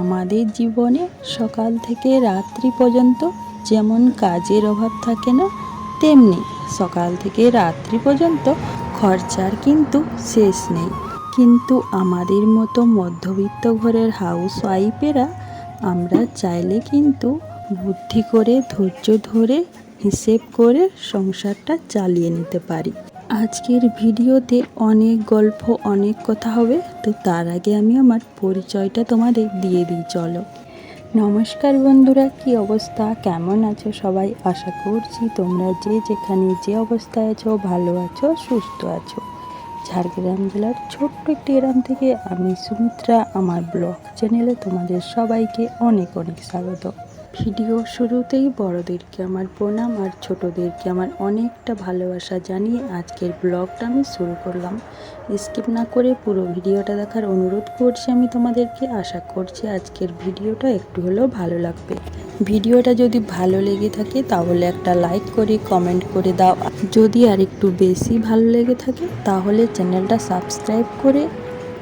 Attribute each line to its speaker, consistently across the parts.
Speaker 1: আমাদের জীবনে সকাল থেকে রাত্রি পর্যন্ত যেমন কাজের অভাব থাকে না, তেমনি সকাল থেকে রাত্রি পর্যন্ত খরচার কিন্তু শেষ নেই। কিন্তু আমাদের মতো মধ্যবিত্ত ঘরের হাউস ওয়াইফেরা আমরা চাইলে কিন্তু বুদ্ধি করে, ধৈর্য ধরে হিসেব করে সংসারটা চালিয়ে নিতে পারি। আজকের ভিডিওতে অনেক গল্প, অনেক কথা হবে। তো তার আগে আমি আমার পরিচয়টা তোমাদের দিয়ে দিই, চলো। নমস্কার বন্ধুরা, কি অবস্থা? কেমন আছো সবাই? আশা করছি তোমরা যে যেখানে যে অবস্থায় আছো, ভালো আছো, সুস্থ আছো। ঝাড়গ্রাম জেলার ছোট্ট একটি গ্রাম থেকে আমি সুমিত্রা, আমার ব্লগ চ্যানেলে তোমাদের সবাইকে অনেক অনেক স্বাগত। ভিডিও শুরুতেই বড়দেরকে আমার প্রণাম আর ছোটদেরকে আমার অনেকটা ভালোবাসা জানিয়ে আজকের ব্লগটা আমি শুরু করলাম। স্কিপ না করে পুরো ভিডিওটা দেখার অনুরোধ করছি আমি তোমাদেরকে। আশা করছি আজকের ভিডিওটা একটু হলেও ভালো লাগবে। ভিডিওটা যদি ভালো লেগে থাকে তাহলে একটা লাইক করে, কমেন্ট করে দাও। যদি আর একটু বেশি ভালো লেগে থাকে তাহলে চ্যানেলটা সাবস্ক্রাইব করে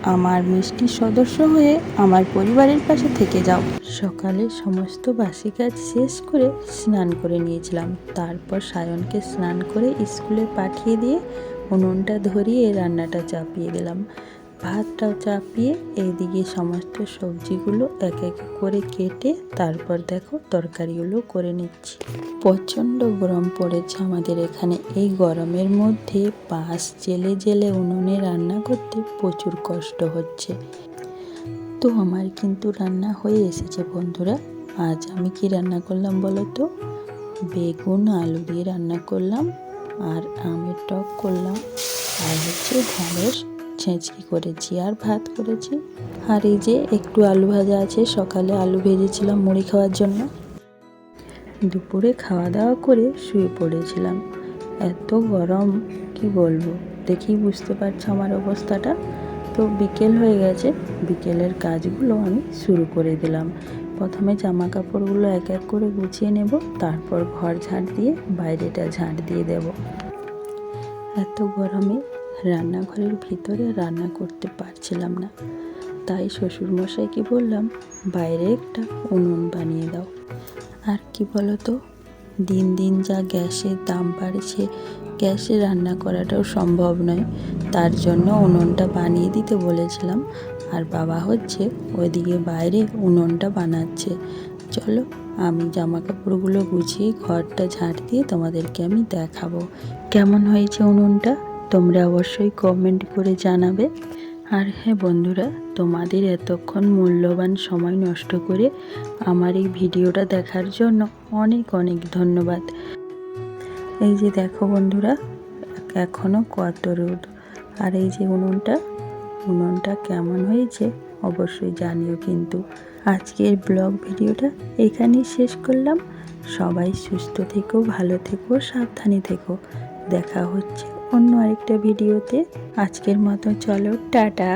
Speaker 1: আমার মিষ্টি সদস্য হয়ে আমার পরিবারের পাশে থেকে যাও। সকালে সমস্ত বাসি কাজ শেষ করে স্নান করে নিয়েছিলাম। তারপর সায়নকে স্নান করে স্কুলে পাঠিয়ে দিয়ে উনুনটা ধরিয়ে রান্নাটা চাপিয়ে দিলাম। ভাতটাও চাপিয়ে এইদিকে সমস্ত সবজিগুলো এক এক করে কেটে তারপর দেখো তরকারিগুলো করে নিচ্ছি। প্রচণ্ড গরম পড়েছে আমাদের এখানে। এই গরমের মধ্যে পাশ জেলে জেলে উনুনে রান্না করতে প্রচুর কষ্ট হচ্ছে। তো আমার কিন্তু রান্না হয়ে এসেছে বন্ধুরা। আজ আমি কি রান্না করলাম বলো তো? বেগুন, আলু দিয়ে রান্না করলাম আর আমের টক করলাম। আর হচ্ছে ঢ্যাঁড়স ছেঁচকি করেছি আর ভাত করেছি। আর এই যে একটু আলু ভাজা আছে, সকালে আলু ভেজেছিলাম মুড়ি খাওয়ার জন্য। দুপুরে খাওয়া দাওয়া করে শুয়ে পড়েছিলাম। এত গরম, কি বলব? দেখি বুঝতে পারছ আমার অবস্থাটা। তো বিকেল হয়ে গেছে, বিকেলের কাজগুলো আমি শুরু করে দিলাম। প্রথমে জামা কাপড়গুলো এক এক করে গুছিয়ে নেব, তারপর ঘর ঝাঁট দিয়ে বাইরেটা ঝাঁট দিয়ে দেব। এত গরমে রান্নাঘরের ভিতরে রান্না করতে পারছিলাম না। তাই শ্বশুরমশাইকে বললাম, বাইরে একটা উনুন বানিয়ে দাও। আর কি বলো তো দিন দিন যা গ্যাসের দাম বাড়ছে, গ্যাসে রান্না করাটাও সম্ভব নয়। তার জন্য উনুনটা বানিয়ে দিতে বলেছিলাম। আর বাবা হচ্ছে ওইদিকে বাইরে উনুনটা বানাচ্ছে। চলো আমি জামা কাপড়গুলো গুছিয়ে ঘরটা ঝাঁট দিয়ে তোমাদেরকে আমি দেখাবো। কেমন হয়েছে উনুনটা? তোমরা অবশ্যই কমেন্ট করে জানাবে। আর হ্যাঁ বন্ধুরা, তোমাদের এতক্ষণ মূল্যবান সময় নষ্ট করে আমার এই ভিডিওটা দেখার জন্য অনেক অনেক ধন্যবাদ। এই যে দেখো বন্ধুরা এখনও কত রোদ। আর এই যে উনুনটা উনুনটা কেমন হয়েছে অবশ্যই জানিও কিন্তু। আজকের ব্লগ ভিডিওটা এখানেই শেষ করলাম। সবাই সুস্থ থেকো, ভালো থেকো, সাবধানে থেকো। দেখা হচ্ছে অন্য আরেকটা ভিডিওতে আজকের মতো চলো টাটা।